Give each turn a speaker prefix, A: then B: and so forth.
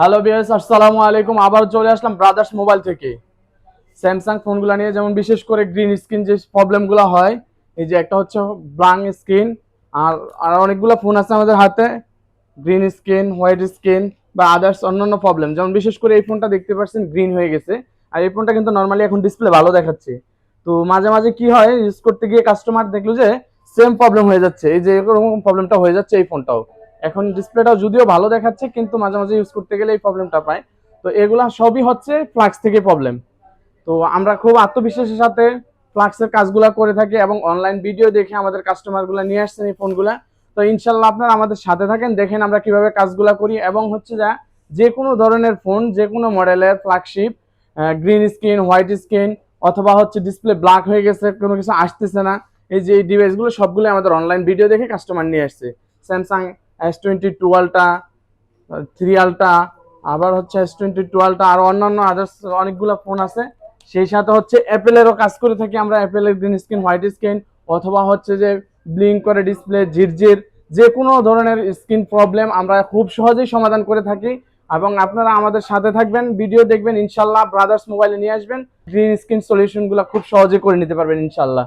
A: Hello BS আসসালামু আলাইকুম। আবার চলে আসলাম ব্রাদার্স মোবাইল থেকে। স্যামসাং ফোনগুলো নিয়ে যেমন বিশেষ করে গ্রিন স্ক্রিন যে প্রবলেমগুলো হয়, এই যে একটা হচ্ছে ব্লাঙ্ক স্ক্রিন আর আর অনেকগুলো ফোন আছে আমাদের হাতে। গ্রিন স্ক্রিন হোয়াইট স্ক্রিন বা আদার্স অন্যান্য প্রবলেম যেমন বিশেষ করে এই ফোনটা দেখতে পাচ্ছেন গ্রিন হয়ে গেছে। আর এই ফোনটা কিন্তু নর্মালি এখন ডিসপ্লে ভালো দেখাচ্ছে। তো মাঝে মাঝে কি হয় ইউজ করতে গিয়ে কাস্টমার দেখল যে সেম প্রবলেম হয়ে যাচ্ছে। এই যে এরকম প্রবলেমটা হয়ে যাচ্ছে এই ফোনটাও এখন ডিসপ্লেটাও যদিও ভালো দেখাচ্ছে, কিন্তু মাঝে মাঝে ইউজ করতে গেলে এই প্রবলেমটা পায়। তো এগুলা সবই হচ্ছে ফ্লাক্স থেকে প্রবলেম তো আমরা খুব আত্মবিশ্বাসের সাথে ফ্লাক্সের কাজগুলা করে থাকি এবং অনলাইন ভিডিও দেখে আমাদের কাস্টমারগুলো নিয়ে আসছেন এই ফোনগুলা তো ইনশাল্লাহ আপনারা আমাদের সাথে থাকেন, দেখেন আমরা কীভাবে কাজগুলা করি এবং হচ্ছে যা, যে কোনো ধরনের ফোন যে কোনো মডেলের flagship green screen white screen অথবা হচ্ছে ডিসপ্লে ব্ল্যাক হয়ে গেছে, কোনো কিছু আসতেছে না, এই যে এই ডিভাইসগুলো সবগুলো আমাদের অনলাইন ভিডিও দেখে কাস্টমার নিয়ে আসছে। স্যামসাং এস টোয়েন্টি টুয়েলভটা থ্রি আলটা আবার হচ্ছে এস টোয়েন্টি টুয়েলভটা আর অন্যান্য আদার্স অনেকগুলো ফোন আছে। সেই সাথে হচ্ছে অ্যাপেলেরও কাজ করে থাকি আমরা অ্যাপেলের গ্রিন স্ক্রিন হোয়াইট স্ক্রিন অথবা হচ্ছে যে ব্লিঙ্ক করে ডিসপ্লে ঝিরঝির যে কোনো ধরনের স্ক্রিন প্রবলেম আমরা খুব সহজেই সমাধান করে থাকি। এবং আপনারা আমাদের সাথে থাকবেন ভিডিও দেখবেন, ইনশাল্লাহ ব্রাদার্স মোবাইলে নিয়ে আসবেন। গ্রিন স্ক্রিন সলিউশনগুলো খুব সহজে করে নিতে পারবেন, ইনশাল্লাহ।